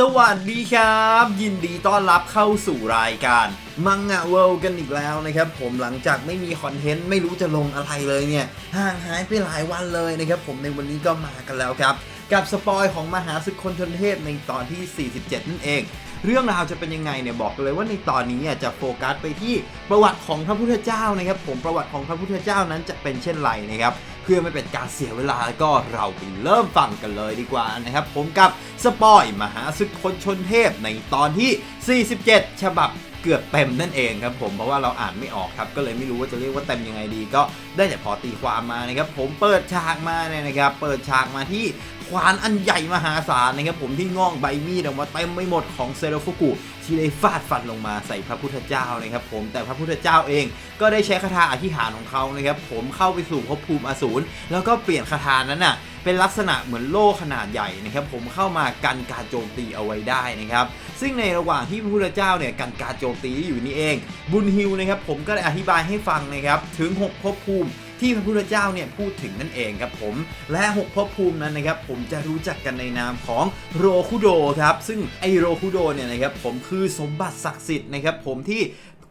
สวัสดีครับ ยินดีต้อนรับเข้าสู่รายการมังงะเวิลด์กันอีกแล้วนะครับ ผมหลังจากไม่มีคอนเทนต์ไม่รู้จะลงอะไรเลยเนี่ยห่างหายไปหลายวันเลยนะครับ ผมในวันนี้ก็มากันแล้วครับ กับสปอยของมหาศึกคนชนเทพในตอนที่ 47 นั่นเอง เรื่องราวจะเป็นยังไงเนี่ยบอกเลยว่าในตอนนี้จะโฟกัสไปที่ประวัติของพระพุทธเจ้านะครับ ผมประวัติของพระพุทธเจ้านั้นจะเป็นเช่นไรนะครับ เพื่อไม่เป็นการเสียเวลาก็เราไปเริ่มฟังกันเลยดีกว่านะครับ ผมกับสปอยมหาศึกคนชนเทพในตอนที่ 47 ฉบับเกือบเต็มนั่นเองครับผมเพราะว่าเราอ่านไม่ออกครับก็เลยไม่รู้ว่าจะเรียกว่าเต็มยังไงดี ก็ได้แต่พอตีความมานะครับผมเปิดฉากมาเนี่ยนะครับเปิดฉากมาที่ควานอันใหญ่มหาศาลนะครับผมที่ง่องใบมีดออกมาเต็มไปหมดของเซโรฟุกุที่ได้ฟาดฟันลงมาใส่พระพุทธเจ้านะครับผมแต่พระพุทธเจ้าเองก็ได้ใช้คาถาอธิษฐานของเขานะครับผมเข้าไปสู่ภพภูมิอสูรแล้วก็เปลี่ยนคาถานั้นน่ะ เป็นลักษณะเหมือนโล่ขนาดใหญ่นะครับผมเข้ามากันการโจมตีเอาไว้ได้นะครับซึ่งในระหว่างที่พระพุทธเจ้าเนี่ยกันการโจมตีอยู่นี่เอง บุญฮิวนะครับผมก็ได้อธิบายให้ฟังนะครับถึง 6ภพภูมิที่พระพุทธเจ้าเนี่ยพูดถึงนั่นเองครับผมและ6ภพภูมินั้นนะครับผมจะรู้จักกันในนามของโรคุโดครับซึ่งไอโรคุโดเนี่ยนะครับผมคือสมบัติศักดิ์สิทธิ์นะครับผมที่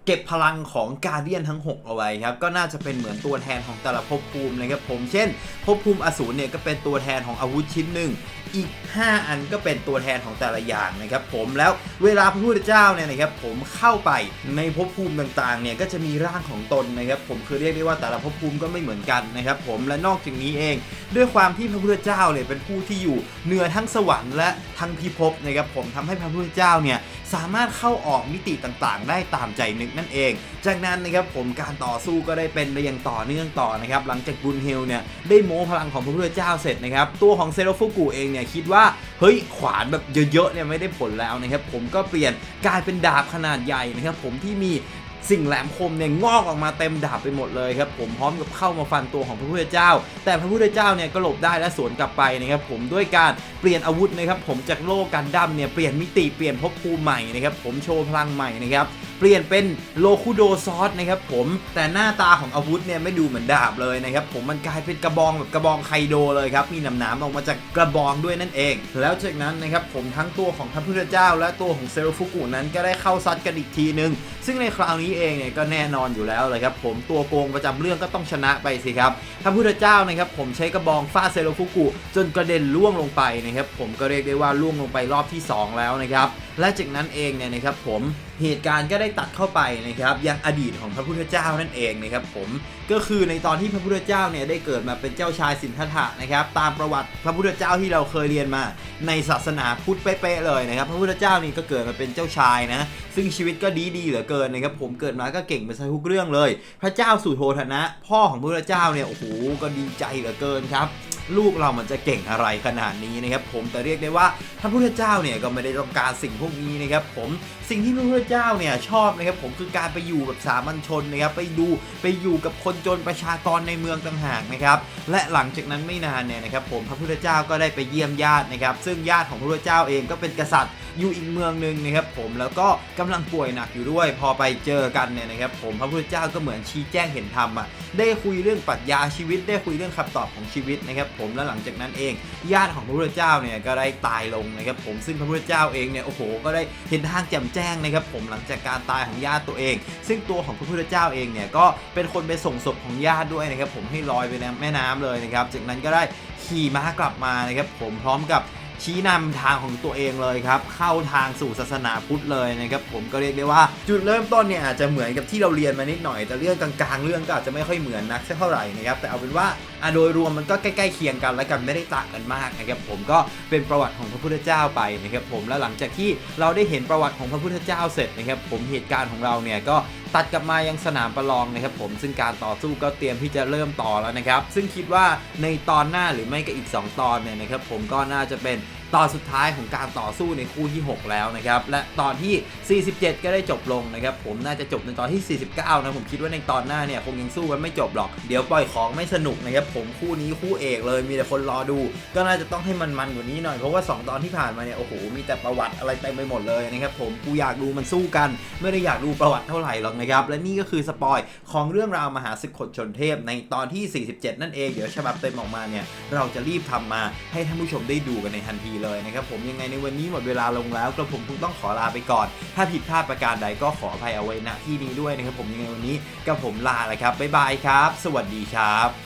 เก็บพลังของกาเดียนทั้ง 6 เอาไว้ครับ ก็น่าจะเป็นเหมือนตัวแทนของแต่ละภพภูมินะครับผมเช่นภพภูมิอสูรเนี่ยก็เป็นตัวแทนของอาวุธชิ้นหนึ่งอีก 5 อันก็เป็นตัวแทนของแต่ละอย่างนะครับผมแล้วเวลาพระพุทธเจ้าเนี่ยนะครับผมเข้าไปในภพภูมิต่างๆเนี่ยก็จะมีร่างของตนนะครับผมคือเรียกได้ว่าแต่ละภพภูมิก็ไม่เหมือนกันนะครับผมและนอกจากนี้เอง ด้วยความที่พระพุทธเจ้าเนี่ยเป็นผู้ที่อยู่เหนือทั้งสวรรค์และทั้งพิภพนะครับผมทำให้พระพุทธเจ้าเนี่ยสามารถเข้าออกมิติต่างๆ ได้ตามใจนึกนั่นเอง จากนั้นนะครับผมการต่อสู้ก็ได้เป็นไปอย่างต่อเนื่องต่อนะครับหลังจากบุญเฮลเนี่ยได้โม้พลังของพระพุทธเจ้าเสร็จนะครับตัวของเซโรฟุกุเองเนี่ยคิดว่าเฮ้ยขวานแบบเยอะๆเนี่ยไม่ได้ผลแล้วนะครับผมก็เปลี่ยนกลายเป็นดาบขนาดใหญ่นะครับผมที่มี สิ่งแหลมคมเนี่ยงอกออกมาเต็มดาบไปหมดเลยครับผมพร้อมกับเข้ามาฟันตัวของพระพุทธเจ้า แต่พระพุทธเจ้าเนี่ยก็หลบได้และสวนกลับไปนะครับผมด้วยการเปลี่ยนอาวุธนะครับผมจากโล่กันดั้มเนี่ยเปลี่ยนมิติเปลี่ยนภพภูมิใหม่นะครับผมโชว์พลังใหม่นะครับเปลี่ยนเป็นโลคุโดซอสนะครับผมแต่หน้าตาของอาวุธเนี่ยไม่ดูเหมือนดาบเลยนะครับผมมันกลายเป็นกระบองแบบกระบองไคโดเลยครับมีหนำหนามออกมาจากกระบองด้วยนั่นเอง แล้วจากนั้นนะครับผมทั้งตัวของพระพุทธเจ้า และตัวของเซโรฟุกุนั้นก็ได้เข้าซัดกันอีกทีนึงซึ่งในคราวนี้เองเนี่ยก็แน่นอนอยู่แล้วเลยครับผมตัวโกงประจำเรื่องก็ต้องชนะไปสิครับพระพุทธเจ้านะครับผมใช้กระบองฟาดเซโรฟุกุ จนกระเด็นล่วงลงไปนะครับผมก็เรียกได้ว่าล่วงลงไปรอบที่ 2 แล้วนะครับและจากนั้นเองเนี่ยนะครับผมเหตุการณ์ก็ได้ตัดเข้าไปนะครับยังอดีตของพระพุทธเจ้านั่นเองนะครับผมก็คือในตอนที่พระพุทธเจ้าเนี่ยได้เกิดมาเป็นเจ้าชายสินธัตถะนะครับตามประวัติพระพุทธเจ้าที่เราเคยเรียนมา ในศาสนาพุทธเป๊ะๆเลยนะครับพระพุทธเจ้านี่ก็เกิดมาเป็นเจ้าชายนะซึ่งชีวิตก็ดีดีๆเหลือเกินนะครับผมเกิดมาก็เก่งไปซะทุกเรื่องเลย พระเจ้าสุโธธนะ พ่อของพระพุทธเจ้าเนี่ยโอ้โหก็ดีใจเหลือเกินครับลูกเรามันจะเก่งอะไรขนาดนี้นะครับผมแต่เรียกได้ว่าพระพุทธเจ้าเนี่ยก็ไม่ได้ต้องการสิ่งพวกนี้นะครับผมสิ่งที่พระพุทธเจ้าเนี่ยชอบนะครับผมคือการไปอยู่แบบสามัญชนนะครับไปดูไปอยู่กับคนจนประชากรในเมืองต่างหากนะครับและหลังจากนั้นไม่นานเนี่ยนะครับผมพระพุทธเจ้าก็ได้ไปเยี่ยมญาตินะครับซึ่งญาติของพระพุทธเจ้าเองก็เป็นกษัตริย์อยู่อีกเมืองหนึ่งนะครับผมแล้วก็กำลังป่วยหนักอยู่ด้วย พอไปเจอกันเนี่ยนะครับผมพระพุทธเจ้าก็เหมือนชี้แจงเห็นธรรมอะได้คุยเรื่องปรัชญาชีวิต ได้คุยเรื่องคำตอบของชีวิตนะครับผมและหลังจากนั้นเองญาติของพระพุทธเจ้าเนี่ยก็ได้ตายลงนะครับผมซึ่งพระพุทธเจ้าเองเนี่ยโอ้โหก็ได้เห็นทางแจ่มแจ้งนะครับผมหลังจากการตายของญาติตัวเอง ซึ่งตัวของพระพุทธเจ้าเองเนี่ยก็เป็นคนไปส่งศพของญาติด้วยนะครับผมให้ลอยไปในแม่น้ำเลยนะครับจากนั้นก็ได้ขี่ม้ากลับมานะครับผมพร้อมกับ ชี้นำทางของตัวเองเลยครับ เข้าทางสู่ศาสนาพุทธเลยนะครับผมก็เรียกได้ว่า จุดเริ่มต้นเนี่ยอาจจะเหมือนกับที่เราเรียนมานิดหน่อยแต่เรื่องกลางๆ เรื่องก็อาจจะไม่ค่อยเหมือนนักเท่าไหร่นะครับแต่เอาเป็นว่า อะโดยรวมมันก็ใกล้ๆเคียงกันและกันไม่ได้ต่างกันมากนะครับผมก็เป็นประวัติของพระพุทธเจ้าไปนะครับผมแล้วหลังจากที่เราได้เห็นประวัติของพระพุทธเจ้าเสร็จนะครับผมเหตุการณ์ของเราเนี่ยก็ตัดกลับมายังสนามประลองนะครับผมซึ่งการต่อสู้ก็เตรียมที่จะเริ่มต่อแล้วนะครับ ซึ่งคิดว่าในตอนหน้าหรือไม่ก็อีก 2 ตอนเนี่ยนะครับผมก็น่าจะเป็น ตอนสุดท้ายของการต่อสู้ในคู่ที่ 6 แล้วนะครับ และตอนที่ 47 ก็ได้จบลงนะครับ ผมน่าจะจบในตอนที่ 49 นะผมคิดว่าในตอนหน้าเนี่ยคงยังสู้กันไม่จบหรอก เดี๋ยวปล่อยของไม่สนุกนะครับผมคู่นี้คู่เอกเลยมีแต่คนรอดู ก็น่าจะต้องให้มันมันกว่านี้หน่อยเพราะว่า 2 ตอนที่ผ่านมาเนี่ยโอ้โหมีแต่ประวัติอะไรเต็มไปหมดเลยนะครับผมกูอยากดูมันสู้กัน ไม่ได้อยากดูประวัติเท่าไหร่หรอกนะครับและนี่ก็คือสปอยของเรื่องราวมหาศึกขดชนเทพในตอนที่ 47 นั่นเองเดี๋ยวฉบับเต็มออกมาเนี่ยเราจะรีบทำมาให้ท่านผู้ชมได้ดูกันในทันทีเลยนะครับผมยังไงในวันนี้หมดเวลาลงแล้วกระผมคงต้องขอลาไปก่อน ถ้าผิดพลาดประการใดก็ขออภัยเอาไว้ณที่นี้ด้วยนะครับผมยังไงวันนี้กระผมลาเลยครับบ๊ายบายครับ สวัสดีครับ